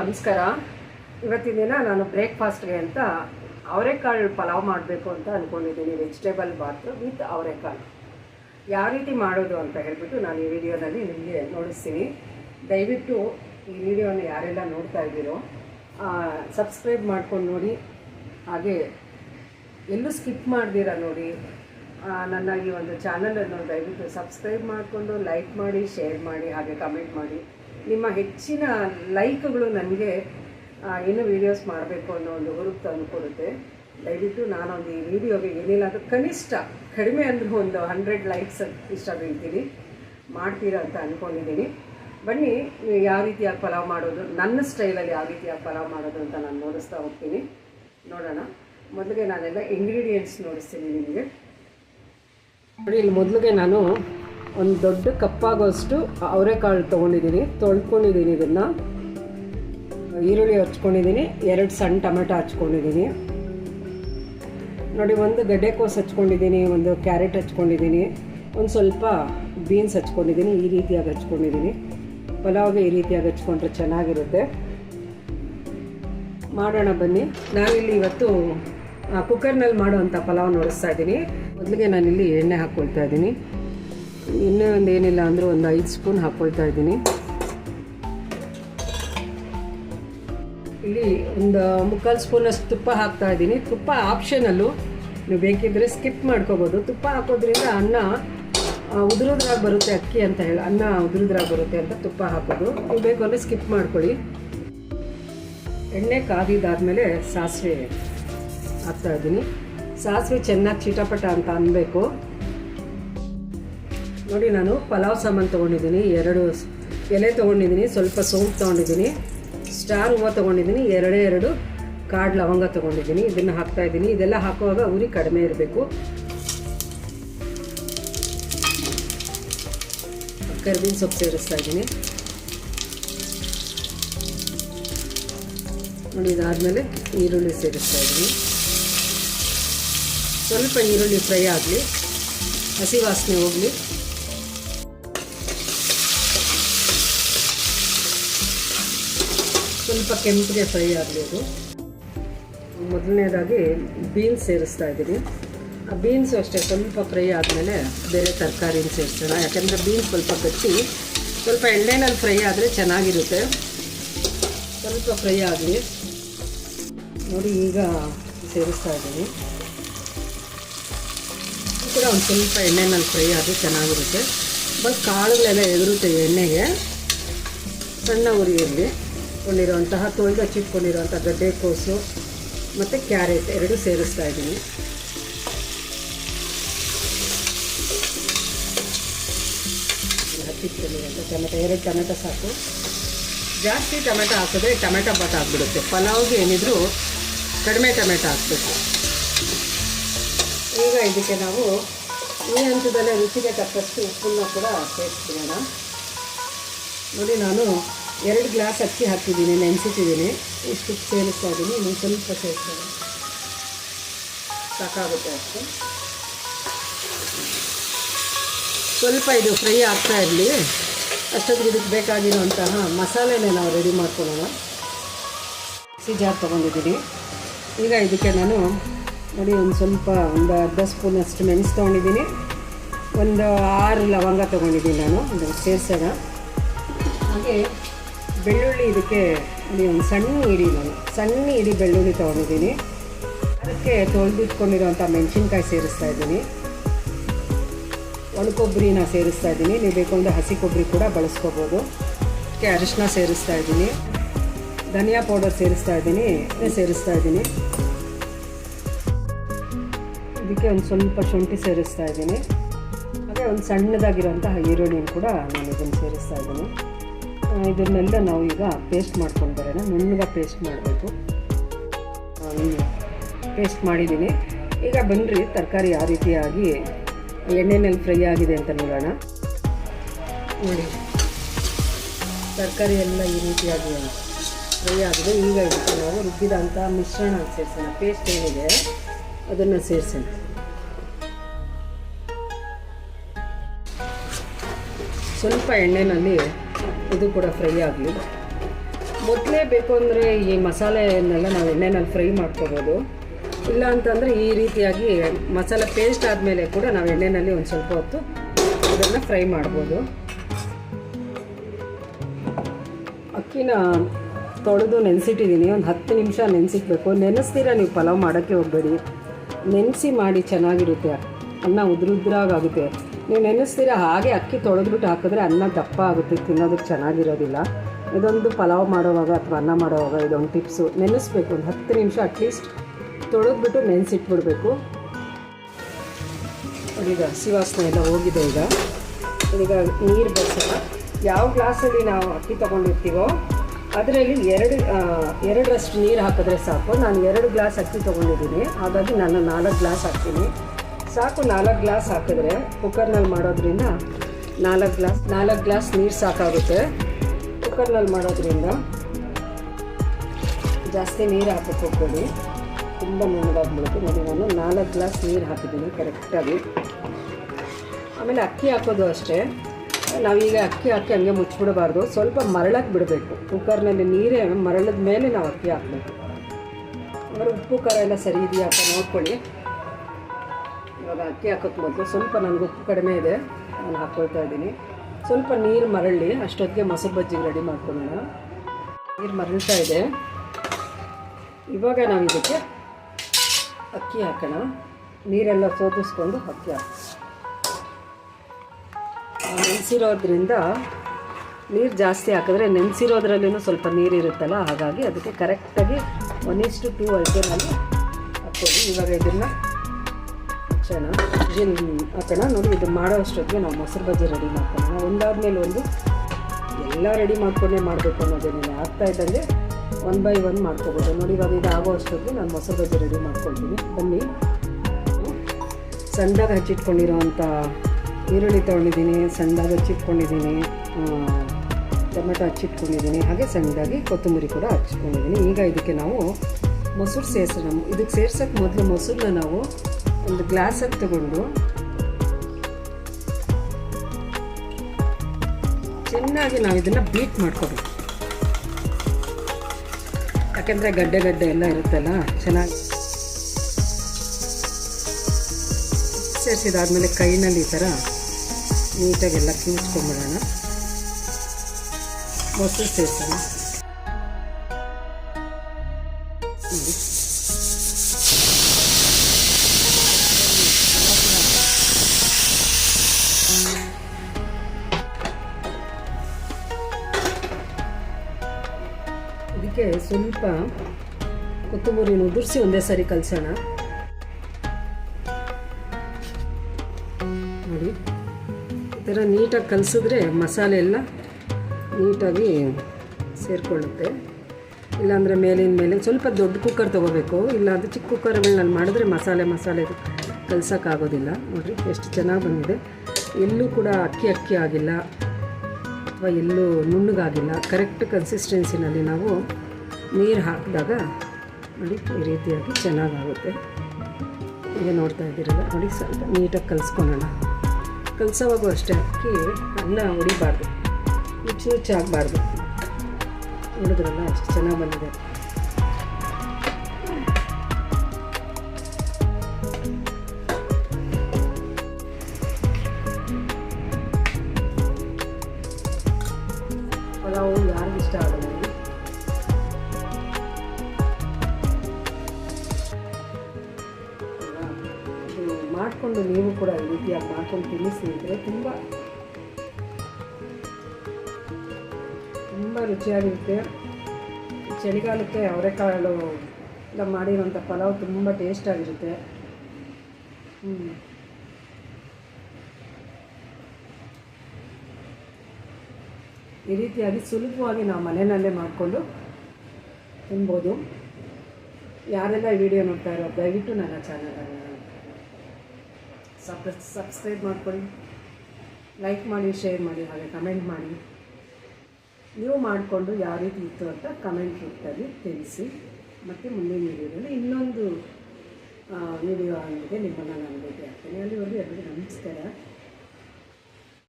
ನಮಸ್ಕಾರ. ಇವತ್ತಿನ ದಿನ ನಾನು ಬ್ರೇಕ್ಫಾಸ್ಟ್ಗೆ ಅಂತ ಅವರೆಕಾಳು ಪಲಾವ್ ಮಾಡಬೇಕು ಅಂತ ಅಂದ್ಕೊಂಡಿದ್ದೀನಿ ವೆಜಿಟೇಬಲ್ ಬಾತ್ ವಿತ್ ಅವರೆಕಾಳು. ಯಾವ ರೀತಿ ಮಾಡೋದು ಅಂತ ಹೇಳ್ಬಿಟ್ಟು ನಾನು ಈ ವಿಡಿಯೋದಲ್ಲಿ ನಿಮಗೆ ನೋಡಿಸ್ತೀನಿ. ದಯವಿಟ್ಟು ಈ ವಿಡಿಯೋನ ಯಾರೆಲ್ಲ ನೋಡ್ತಾ ಇದ್ದೀರೋ ಸಬ್ಸ್ಕ್ರೈಬ್ ಮಾಡ್ಕೊಂಡು ನೋಡಿ. ಹಾಗೆ ಎಲ್ಲೂ ಸ್ಕಿಪ್ ಮಾಡ್ದಿರ ನೋಡಿ. ನನ್ನ ಈ ಒಂದು ಚಾನಲನ್ನು ದಯವಿಟ್ಟು ಸಬ್ಸ್ಕ್ರೈಬ್ ಮಾಡಿಕೊಂಡು ಲೈಕ್ ಮಾಡಿ ಶೇರ್ ಮಾಡಿ, ಹಾಗೆ ಕಮೆಂಟ್ ಮಾಡಿ. ನಿಮ್ಮ ಹೆಚ್ಚಿನ ಲೈಕ್ಗಳು ನನಗೆ ಇನ್ನೂ ವೀಡಿಯೋಸ್ ಮಾಡಬೇಕು ಅನ್ನೋ ಒಂದು ಹುರುಪು ತಂದುಕೊಡುತ್ತೆ ದಯವಿಟ್ಟು ನಾನೊಂದು ಈ ವಿಡಿಯೋಗೆ ಏನಿಲ್ಲ ಕನಿಷ್ಠ ಕಡಿಮೆ ಅಂದರೂ ಒಂದು ಹಂಡ್ರೆಡ್ ಲೈಕ್ಸ್ ಇಷ್ಟ ಬೀಳ್ತೀನಿ. ಮಾಡ್ತೀರಾ ಅಂತ ಅಂದ್ಕೊಂಡಿದ್ದೀನಿ ಬನ್ನಿ ಯಾವ ರೀತಿಯಾಗಿ ಪಲಾವ್ ಮಾಡೋದು, ನನ್ನ ಸ್ಟೈಲಲ್ಲಿ ಯಾವ ರೀತಿಯಾಗಿ ಪಲಾವ್ ಮಾಡೋದು ಅಂತ ನಾನು ನೋಡಿಸ್ತಾ ಹೋಗ್ತೀನಿ. ನೋಡೋಣ. ಮೊದಲಿಗೆ ನಾನೆಲ್ಲ ಇಂಗ್ರೀಡಿಯೆಂಟ್ಸ್ ನೋಡಿಸ್ತೀನಿ ನಿಮಗೆ. ನೋಡಿ, ಇಲ್ಲಿ ಮೊದಲಿಗೆ ನಾನು ಒಂದು ದೊಡ್ಡ ಕಪ್ಪಾಗೋಷ್ಟು ಅವರೆಕಾಳು ತೊಗೊಂಡಿದ್ದೀನಿ, ತೊಳ್ಕೊಂಡಿದ್ದೀನಿ ಇದನ್ನು. ಈರುಳ್ಳಿ ಹಚ್ಕೊಂಡಿದ್ದೀನಿ, ಎರಡು ಸಣ್ಣ ಟೊಮೆಟೊ ಹಚ್ಕೊಂಡಿದ್ದೀನಿ. ನೋಡಿ, ಒಂದು ಗಡ್ಡೆಕೋಸು ಹಚ್ಕೊಂಡಿದ್ದೀನಿ, ಒಂದು ಕ್ಯಾರೆಟ್ ಹಚ್ಕೊಂಡಿದ್ದೀನಿ, ಒಂದು ಸ್ವಲ್ಪ ಬೀನ್ಸ್ ಹಚ್ಕೊಂಡಿದ್ದೀನಿ, ಈ ರೀತಿಯಾಗಿ ಹಚ್ಕೊಂಡಿದ್ದೀನಿ. ಪಲಾವ್ಗೆ ಈ ರೀತಿಯಾಗಿ ಹಚ್ಕೊಂಡ್ರೆ ಚೆನ್ನಾಗಿರುತ್ತೆ. ಮಾಡೋಣ ಬನ್ನಿ. ನಾನಿಲ್ಲಿ ಇವತ್ತು ಕುಕ್ಕರ್ನಲ್ಲಿ ಮಾಡುವಂಥ ಪಲಾವ್ ನೋಡಿಸ್ತಾ ಇದ್ದೀನಿ. ಮೊದಲಿಗೆ ನಾನಿಲ್ಲಿ ಎಣ್ಣೆ ಹಾಕ್ಕೊಳ್ತಾ ಇದ್ದೀನಿ. ಎಣ್ಣೆ ಒಂದು ಏನಿಲ್ಲ ಅಂದರೂ ಒಂದು ಐದು ಸ್ಪೂನ್ ಹಾಕ್ಕೊಳ್ತಾ ಇದ್ದೀನಿ. ಇಲ್ಲಿ ಒಂದು ಮುಕ್ಕಾಲು ಸ್ಪೂನಷ್ಟು ತುಪ್ಪ ಹಾಕ್ತಾ ಇದ್ದೀನಿ. ತುಪ್ಪ ಆಪ್ಷನಲ್ಲು ನೀವು ಬೇಕಿದ್ದರೆ ಸ್ಕಿಪ್ ಮಾಡ್ಕೋಬೋದು. ತುಪ್ಪ ಹಾಕೋದ್ರಿಂದ ಅನ್ನ ಉದುರೋದ್ರಾಗ ಬರುತ್ತೆ ಅಕ್ಕಿ ಅಂತ ಹೇಳಿ, ಅನ್ನ ಉದುರುದ್ರಾಗಿ ಬರುತ್ತೆ ಅಂತ ತುಪ್ಪ ಹಾಕೋದು. ನೀವು ಬೇಕು ಅಂದರೆ ಸ್ಕಿಪ್ ಮಾಡ್ಕೊಳ್ಳಿ. ಎಣ್ಣೆ ಕಾದಿದ್ದಾದಮೇಲೆ ಸಾಸಿವೆ ಹಾಕ್ತಾ ಇದ್ದೀನಿ. ಸಾಸಿವೆ ಚೆನ್ನಾಗಿ ಚಿಟಪಟ ಅಂತ ಅನ್ಬೇಕು. ನೋಡಿ, ನಾನು ಪಲಾವ್ ಸಾಮಾನು ತೊಗೊಂಡಿದ್ದೀನಿ. ಎರಡು ಎಲೆ ತೊಗೊಂಡಿದ್ದೀನಿ, ಸ್ವಲ್ಪ ಸೋಂಪು ತೊಗೊಂಡಿದ್ದೀನಿ. ಸ್ಟಾರ್ ಹೂವು ತೊಗೊಂಡಿದ್ದೀನಿ, ಎರಡೇ ಎರಡು ಕಾಡು ಲವಂಗ ತೊಗೊಂಡಿದ್ದೀನಿ. ಇದನ್ನು ಹಾಕ್ತಾ ಇದ್ದೀನಿ. ಇದೆಲ್ಲ ಹಾಕುವಾಗ ಉರಿ ಕಡಿಮೆ ಇರಬೇಕು. ಕರ್ಬೇವಿನ ಸೊಪ್ಪು ಸೇರಿಸ್ತಾ ಇದ್ದೀನಿ. ನೋಡಿ, ಇದಾದಮೇಲೆ ಈರುಳ್ಳಿ ಸೇರಿಸ್ತಾ ಇದ್ದೀನಿ. ಸ್ವಲ್ಪ ಈರುಳ್ಳಿ ಫ್ರೈ ಆಗಲಿ, ಹಸಿ ವಾಸನೆ ಹೋಗಲಿ. ಸ್ವಲ್ಪ ಕೆಂಪಿಗೆ ಫ್ರೈ ಆಗಲಿ ಅದು ಮೊದಲನೇದಾಗಿ ಬೀನ್ಸ್ ಸೇರಿಸ್ತಾ ಇದ್ದೀನಿ. ಆ ಬೀನ್ಸು ಅಷ್ಟೇ ಸ್ವಲ್ಪ ಫ್ರೈ ಆದಮೇಲೆ ಬೇರೆ ತರಕಾರಿನ ಸೇರಿಸೋಣ. ಯಾಕೆಂದರೆ ಬೀನ್ಸ್ ಸ್ವಲ್ಪ ಕಟ್ಟಿ ಸ್ವಲ್ಪ ಎಣ್ಣೆನಲ್ಲಿ ಫ್ರೈ ಆದರೆ ಚೆನ್ನಾಗಿರುತ್ತೆ. ಸ್ವಲ್ಪ ಫ್ರೈ ಆಗಲಿ. ನೋಡಿ ಈಗ ಸೇರಿಸ್ತಾ ಇದ್ದೀನಿ. ಇದು ಕೂಡ ಒಂದು ಸ್ವಲ್ಪ ಎಣ್ಣೆನಲ್ಲಿ ಫ್ರೈ ಆದರೆ ಚೆನ್ನಾಗಿರುತ್ತೆ. ಬಟ್ ಕಾಳುಗಳೆಲ್ಲ ಎದುರುತ್ತೆ ಎಣ್ಣೆಗೆ. ಸಣ್ಣ ಉರಿಯಲ್ಲಿ ಕೊಂಡಿರುವಂತಹ ತೊಳೆದು ಹಚ್ಚಿಟ್ಕೊಂಡಿರುವಂಥ ಗಡ್ಡೆಕೋಸು ಮತ್ತು ಕ್ಯಾರೆಟ್ ಎರಡು ಸೇರಿಸ್ತಾ ಇದ್ದೀನಿ. ಟೊಮೆಟೊ, ಎರಡು ಟೊಮೆಟೊ ಸಾಕು. ಜಾಸ್ತಿ ಟೊಮೆಟೊ ಹಾಕಿದ್ರೆ ಟೊಮೆಟೊ ಬಾಟ್ ಆಗಿಬಿಡುತ್ತೆ. ಪಲಾವ್ಗೆ ಏನಿದ್ರು ಕಡಿಮೆ ಟೊಮೆಟೊ ಹಾಕಬೇಕು. ಈಗ ಇದಕ್ಕೆ ನಾವು ಈ ಹಂತದಲ್ಲೇ ರುಚಿಗೆ ತಕ್ಕಷ್ಟು ಉಪ್ಪನ್ನು ಕೂಡ ಸೇರಿಸ್ತೀನಿ ನೋಡಿ, ನಾನು ಎರಡು ಗ್ಲಾಸ್ ಅಕ್ಕಿ ಹಾಕಿದ್ದೀನಿ, ನೆನೆಸಿಟ್ಟಿದ್ದೀನಿ. ಇಷ್ಟು ಸೇರಿಸ್ತಾ ಇದ್ದೀನಿ, ಇನ್ನೊಂದು ಸ್ವಲ್ಪ ಸೇರಿಸ್ತೀನಿ ಸಾಕಾಗುತ್ತೆ ಅಷ್ಟು. ಸ್ವಲ್ಪ ಇದು ಫ್ರೈ ಆಗ್ತಾ ಇರಲಿ. ಅಷ್ಟೊತ್ತಿಗೆ ಇದಕ್ಕೆ ಬೇಕಾಗಿರುವಂತಹ ಮಸಾಲೆನೇ ನಾವು ರೆಡಿ ಮಾಡ್ಕೊಳ್ಳೋಣ. ಮಿಕ್ಸಿ ಜಾರ್ ತೊಗೊಂಡಿದ್ದೀನಿ. ಈಗ ಇದಕ್ಕೆ ನಾನು ನೋಡಿ, ಒಂದು ಸ್ವಲ್ಪ ಒಂದು ಅರ್ಧ ಸ್ಪೂನಷ್ಟು ಮೆಣಸು ತೊಗೊಂಡಿದ್ದೀನಿ. ಒಂದು ಆರು ಲವಂಗ ತೊಗೊಂಡಿದ್ದೀನಿ ನಾನು. ಒಂದು ಸೇರಿಸೋಣ. ಹಾಗೆ ಬೆಳ್ಳುಳ್ಳಿ ಇದಕ್ಕೆ ಒಂದು ಸಣ್ಣ ಇಡಿ ನಾನು ಸಣ್ಣ ಇಡಿ ಬೆಳ್ಳುಳ್ಳಿ ತೊಗೊಂಡಿದ್ದೀನಿ. ಅದಕ್ಕೆ ತೊಳೆದಿಟ್ಕೊಂಡಿರೋಂಥ ಮೆಣಸಿನ್ಕಾಯಿ ಸೇರಿಸ್ತಾ ಇದ್ದೀನಿ. ಒಣ ಕೊಬ್ಬರಿನ ಸೇರಿಸ್ತಾ ಇದ್ದೀನಿ. ನೀವು ಬೇಕು ಅಂದರೆ ಹಸಿ ಕೊಬ್ಬರಿ ಕೂಡ ಬಳಸ್ಕೋಬೋದು. ಅದಕ್ಕೆ ಅರಿಶಿನ ಸೇರಿಸ್ತಾ ಇದ್ದೀನಿ. ಧನಿಯಾ ಪೌಡರ್ ಸೇರಿಸ್ತಾ ಇದ್ದೀನಿ. ಸೇರಿಸ್ತಾ ಇದ್ದೀನಿ. ಇದಕ್ಕೆ ಒಂದು ಸ್ವಲ್ಪ ಶುಂಠಿ ಸೇರಿಸ್ತಾ ಇದ್ದೀನಿ. ಹಾಗೆ ಒಂದು ಸಣ್ಣದಾಗಿರೋಂತಹ ಈರುಳ್ಳಿನ ಕೂಡ ನಾನು ಇದನ್ನು ಸೇರಿಸ್ತಾ ಇದ್ದೀನಿ. ಇದನ್ನೆಲ್ಲ ನಾವು ಈಗ ಪೇಸ್ಟ್ ಮಾಡ್ಕೊಂಡು ಬರೋಣ. ನುಣ್ಣಗೆ ಪೇಸ್ಟ್ ಮಾಡಬೇಕು. ಪೇಸ್ಟ್ ಮಾಡಿದ್ದೀನಿ. ಈಗ ಬನ್ನಿರಿ ತರಕಾರಿ ಯಾವ ರೀತಿಯಾಗಿ ಎಣ್ಣೆನಲ್ಲಿ ಫ್ರೈ ಆಗಿದೆ ಅಂತ ನೋಡೋಣ. ನೋಡಿ. ತರಕಾರಿ ಎಲ್ಲ ಈ ರೀತಿಯಾಗಿ ಫ್ರೈ ಆಗಿದೆ. ಈಗ ಇದಕ್ಕೆ ನಾವು ರುಬ್ಬಿದಂಥ ಮಿಶ್ರಣ ಸೇರಿಸೋಣ. ಪೇಸ್ಟ್ ಏನಿದೆ, ಅದನ್ನು ಸೇರಿಸೋಣ. ಸ್ವಲ್ಪ ಎಣ್ಣೆನಲ್ಲಿ ಇದು ಕೂಡ ಫ್ರೈ ಆಗಲಿ. ಮೊದಲೇ ಬೇಕು ಅಂದರೆ ಈ ಮಸಾಲೆಯನ್ನೆಲ್ಲ ನಾವು ಎಣ್ಣೆನಲ್ಲಿ ಫ್ರೈ ಮಾಡ್ಕೋಬೋದು. ಇಲ್ಲ ಅಂತಂದರೆ ಈ ರೀತಿಯಾಗಿ ಮಸಾಲೆ ಪೇಸ್ಟ್ ಆದಮೇಲೆ ಕೂಡ ನಾವು ಎಣ್ಣೆಯಲ್ಲಿ ಒಂದು ಸ್ವಲ್ಪ ಹೊತ್ತು ಅದನ್ನು ಫ್ರೈ ಮಾಡ್ಬೋದು. ಅಕ್ಕಿನ ತೊಳೆದು ನೆನೆಸಿಟ್ಟಿದ್ದೀನಿ. ಒಂದು ಹತ್ತು ನಿಮಿಷ ನೆನೆಸಿಟ್ಬೇಕು ನೆನೆಸ್ತೀರ ನೀವು ಪಲಾವ್ ಮಾಡೋಕ್ಕೆ ಹೋಗಬೇಡಿ. ನೆನೆಸಿ ಮಾಡಿ ಚೆನ್ನಾಗಿರುತ್ತೆ. ಅನ್ನ ಉದ್ರುದ್ರಾಗುತ್ತೆ ನೀವು ನೆನೆಸ್ತೀರ? ಹಾಗೆ ಅಕ್ಕಿ ತೊಳೆದ್ಬಿಟ್ಟು ಹಾಕಿದ್ರೆ ಅನ್ನ ದಪ್ಪ ಆಗುತ್ತೆ ತಿನ್ನೋದಕ್ಕೆ ಚೆನ್ನಾಗಿರೋದಿಲ್ಲ. ಇದೊಂದು ಪಲಾವ್ ಮಾಡೋವಾಗ ಅಥವಾ ಅನ್ನ ಮಾಡೋವಾಗ ಇದೊಂದು ಟಿಪ್ಸು. ನೆನೆಸ್ಬೇಕು, ಒಂದು ಹತ್ತು ನಿಮಿಷ ಅಟ್ಲೀಸ್ಟ್ ತೊಳೆದ್ಬಿಟ್ಟು ನೆನೆಸಿಟ್ಬಿಡ್ಬೇಕು. ಈಗ ಹಸಿ ವಾಸನೆ ಎಲ್ಲ ಹೋಗಿದೆ ಈಗ. ಈಗ ನೀರು ಬರ್ತಲ್ಲ ಯಾವ ಗ್ಲಾಸಲ್ಲಿ ನಾವು ಅಕ್ಕಿ ತೊಗೊಂಡಿರ್ತೀವೋ ಅದರಲ್ಲಿ ಎರಡು ಎರಡರಷ್ಟು ನೀರು ಹಾಕಿದ್ರೆ ಸಾಕು. ನಾನು ಎರಡು ಗ್ಲಾಸ್ ಅಕ್ಕಿ ತೊಗೊಂಡಿದ್ದೀನಿ. ಹಾಗಾಗಿ ನಾನು ನಾಲ್ಕು ಗ್ಲಾಸ್ ಹಾಕ್ತೀನಿ. ಸಾಕು ನಾಲ್ಕು ಗ್ಲಾಸ್ ಹಾಕಿದ್ರೆ ಕುಕ್ಕರ್ನಲ್ಲಿ ಮಾಡೋದ್ರಿಂದ ನಾಲ್ಕು ಗ್ಲಾಸ್ ನಾಲ್ಕು ಗ್ಲಾಸ್ ನೀರು ಸಾಕಾಗುತ್ತೆ. ಕುಕ್ಕರ್ನಲ್ಲಿ ಮಾಡೋದ್ರಿಂದ ಜಾಸ್ತಿ ನೀರು ಹಾಕಕ್ಕೆ ಹೋಗ್ಬೇಡಿ. ತುಂಬ ನುಣ್ಣಗಾಗ್ಬಿಡುತ್ತೆ ನೋಡಿ, ನಾನು ನಾಲ್ಕು ಗ್ಲಾಸ್ ನೀರು ಹಾಕಿದ್ದೀನಿ ಕರೆಕ್ಟಾಗಿ ಆಮೇಲೆ ಅಕ್ಕಿ ಹಾಕೋದು ಅಷ್ಟೇ. ನಾವೀಗ ಅಕ್ಕಿ ಹಾಕಿ ಹಂಗೆ ಮುಚ್ಚಿಬಿಡಬಾರ್ದು. ಸ್ವಲ್ಪ ಮರಳಕ್ಕೆ ಬಿಡಬೇಕು. ಕುಕ್ಕರ್ನಲ್ಲಿ ನೀರೇ ಮರಳದ ಮೇಲೆ ನಾವು ಅಕ್ಕಿ ಹಾಕಬೇಕು. ಅಂದರೆ ಉಪ್ಪು, ಖಾರ ಎಲ್ಲ ಸರಿ ಇದೆಯಾ ಅಂತ ನೋಡ್ಕೊಳ್ಳಿ. ಇವಾಗ ಅಕ್ಕಿ ಹಾಕೋಕ್ಕೆ ಮೊದಲು ಸ್ವಲ್ಪ ನನಗೆ ಉಪ್ಪು ಕಡಿಮೆ ಇದೆ, ನಾನು ಹಾಕ್ಕೊಳ್ತಾ ಇದ್ದೀನಿ. ಸ್ವಲ್ಪ ನೀರು ಮರಳಿ ಅಷ್ಟೊತ್ತಿಗೆ ಮೊಸರು ಬಜ್ಜಿಗೆ ರೆಡಿ ಮಾಡ್ಕೊಳ್ಳೋಣ. ನೀರು ಮರಳ್ತಾ ಇದೆ. ಇವಾಗ ನಾವು ಇದಕ್ಕೆ ಅಕ್ಕಿ ಹಾಕೋಣ. ನೀರೆಲ್ಲ ಸೋದಿಸ್ಕೊಂಡು ಅಕ್ಕಿ ಹಾಕಿ ನೆನೆಸಿರೋದ್ರಿಂದ ನೀರು ಜಾಸ್ತಿ ಹಾಕಿದ್ರೆ ನೆನೆಸಿರೋದ್ರಲ್ಲೂ ಸ್ವಲ್ಪ ನೀರು ಇರುತ್ತಲ್ಲ, ಹಾಗಾಗಿ ಅದಕ್ಕೆ ಕರೆಕ್ಟಾಗಿ ಒನ್ ಇಷ್ಟು ಟೂ ನಾನು ಹಾಕ್ಕೊಳ್ಳಿ. ಇವಾಗ ಇದನ್ನು ಹಚ್ಚೋಣ ಜಿನ್ ಹಾಕೋಣ? ನೋಡಿ, ಇದು ಮಾಡೋ ಅಷ್ಟೊತ್ತಿಗೆ ನಾವು ಮೊಸರು ಬಜ್ಜಿ ರೆಡಿ ಮಾಡ್ಕೊಳ್ಳೋಣ ಒಂದಾದ್ಮೇಲೆ ಒಂದು ಎಲ್ಲ ರೆಡಿ ಮಾಡ್ಕೊಂಡೇ ಮಾಡಬೇಕು ಅನ್ನೋದೇನಿಲ್ಲ. ಆಗ್ತಾ ಇದ್ದಂಗೆ ಒನ್ ಬೈ ಒನ್ ಮಾಡ್ಕೋಬೋದು. ನೋಡಿ, ಇವಾಗ ಇದು ಆಗೋ ಅಷ್ಟೊತ್ತಿಗೆ ನಾನು ಮೊಸರು ಬಜ್ಜಿ ರೆಡಿ ಮಾಡ್ಕೊಳ್ತೀನಿ. ಬನ್ನಿ. ಸಣ್ಣದಾಗಿ ಹಚ್ಚಿಟ್ಕೊಂಡಿರೋವಂಥ ಈರುಳ್ಳಿ ತೊಗೊಂಡಿದ್ದೀನಿ ಸಣ್ಣದಾಗಿ ಹಚ್ಚಿಟ್ಕೊಂಡಿದ್ದೀನಿ. ಟೊಮೆಟೊ ಹಚ್ಚಿಟ್ಕೊಂಡಿದ್ದೀನಿ. ಹಾಗೆ ಸಣ್ಣದಾಗಿ ಕೊತ್ತಂಬರಿ ಕೂಡ ಹಚ್ಕೊಂಡಿದ್ದೀನಿ ಈಗ ಇದಕ್ಕೆ ನಾವು ಮೊಸರು ಸೇರಿಸೋಣ. ಇದಕ್ಕೆ ಸೇರ್ಸೋಕ್ಕೆ ಮೊದಲು ಮೊಸರನ್ನ ನಾವು ಒಂದು ಗ್ಲಾಸಲ್ಲಿ ತಗೊಂಡು ಚೆನ್ನಾಗಿ ನಾವು ಇದನ್ನು ಬೀಟ್ ಮಾಡ್ಕೋಬೇಕು. ಯಾಕೆಂದರೆ ಗಡ್ಡೆ ಗಡ್ಡೆ ಎಲ್ಲ ಇರುತ್ತಲ್ಲ, ಚೆನ್ನಾಗಿ ಸೇರಿಸಿದಾದ್ಮೇಲೆ ಕೈನಲ್ಲಿ ಈ ಥರ ನೀಟಾಗೆಲ್ಲ ಕಿಂಚ್ಕೊಂಬಿಡೋಣ ಮೊಸರು ಸೇರಿಸೋಣ. ನೋಡಿ ಇದಕ್ಕೆ ಸ್ವಲ್ಪ ಕೊತ್ತಂಬರಿನ ಉದುರಿಸಿ ಒಂದೇ ಸಾರಿ ಕಲಸೋಣ. ನೋಡಿ, ಈ ಥರ ನೀಟಾಗಿ ಕಲಸಿದ್ರೆ ಮಸಾಲೆ ಎಲ್ಲ ನೀಟಾಗಿ ಸೇರಿಕೊಳ್ಳುತ್ತೆ. ಇಲ್ಲಾಂದರೆ ಮೇಲಿನ ಮೇಲೆ ಸ್ವಲ್ಪ ದೊಡ್ಡ ಕುಕ್ಕರ್ ತೊಗೋಬೇಕು. ಇಲ್ಲಾಂದರೆ ಚಿಕ್ಕ ಕುಕ್ಕರ್ಗಳನ್ನ ಮಾಡಿದ್ರೆ ಮಸಾಲೆ ಮಸಾಲೆ ಕಲ್ಸೋಕ್ಕಾಗೋದಿಲ್ಲ. ನೋಡಿರಿ, ಎಷ್ಟು ಚೆನ್ನಾಗಿ ಬಂದಿದೆ. ಎಲ್ಲೂ ಕೂಡ ಅಕ್ಕಿ ಅಕ್ಕಿ ಆಗಿಲ್ಲ, ಅಥವಾ ಎಲ್ಲೂ ನುಣ್ಣಗಾಗಿಲ್ಲ. ಕರೆಕ್ಟ್ ಕನ್ಸಿಸ್ಟೆನ್ಸಿನಲ್ಲಿ ನಾವು ನೀರು ಹಾಕಿದಾಗ ನೋಡಿ ಈ ರೀತಿಯಾಗಿ ಚೆನ್ನಾಗಾಗುತ್ತೆ. ಈಗ ನೋಡ್ತಾ ಇದ್ದೀರಲ್ಲ, ನೋಡಿ ಸ್ವಲ್ಪ ನೀಟಾಗಿ ಕಲಿಸ್ಕೊಳ್ಳೋಣ. ಕಲಿಸೋವಾಗೂ ಅಷ್ಟೇ, ಅಕ್ಕಿ, ಅನ್ನ ಹೊಡಿಬಾರ್ದು. ಹುಚ್ಚು ಹುಚ್ಚಾಗಬಾರ್ದು ನೋಡಿದ್ರಲ್ಲ, ಅಷ್ಟು ಚೆನ್ನಾಗಿ ಬಂದಿದೆ. ಮಾಡಿಕೊಂಡು ನೀವು ಕೂಡ ಈ ರೀತಿಯಾಗಿ ಮಾಡ್ಕೊಂಡು ತಿನ್ನಿ ಸ್ನೇಹಿತರೆ. ತುಂಬ ತುಂಬ ರುಚಿಯಾಗಿರುತ್ತೆ. ಚಳಿಗಾಲಕ್ಕೆ ಅವರೆಕಾಳು ಮಾಡಿರೋಂಥ ಪಲಾವ್ ತುಂಬ ಟೇಸ್ಟಾಗಿರುತ್ತೆ ಹ್ಞೂ ಈ ರೀತಿಯಾಗಿ ಸುಲಭವಾಗಿ ನಾವು ಮನೆಯಲ್ಲೇ ಮಾಡಿಕೊಂಡು ತಿನ್ಬೋದು. ಯಾರೆಲ್ಲ ವಿಡಿಯೋ ನೋಡ್ತಾ ಇರೋ ದಯವಿಟ್ಟು ನನ್ನ ಚಾನಲನ್ನು ಸಬ್ ಸಬ್ಸ್ಕ್ರೈಬ್ ಮಾಡ್ಕೊಳ್ಳಿ ಲೈಕ್ ಮಾಡಿ ಶೇರ್ ಮಾಡಿ, ಹಾಗೆ ಕಮೆಂಟ್ ಮಾಡಿ. ನೀವು ಮಾಡಿಕೊಂಡು ಯಾವ ರೀತಿ ಇತ್ತು ಅಂತ ಕಮೆಂಟ್ ರೂಪದಲ್ಲಿ ತಿಳಿಸಿ. ಮತ್ತು ಮುಂದಿನ ವೀಡಿಯೋದಲ್ಲಿ ಇನ್ನೊಂದು ವಿಡಿಯೋ ಆಗಿದೆ ನಿಮ್ಮನ್ನು ನಾನು ಭೇಟಿ ಆಗ್ತೀನಿ ಅಲ್ಲಿವರೆಗೂ ಎಲ್ಲರಿಗೂ ನಮಸ್ಕಾರ.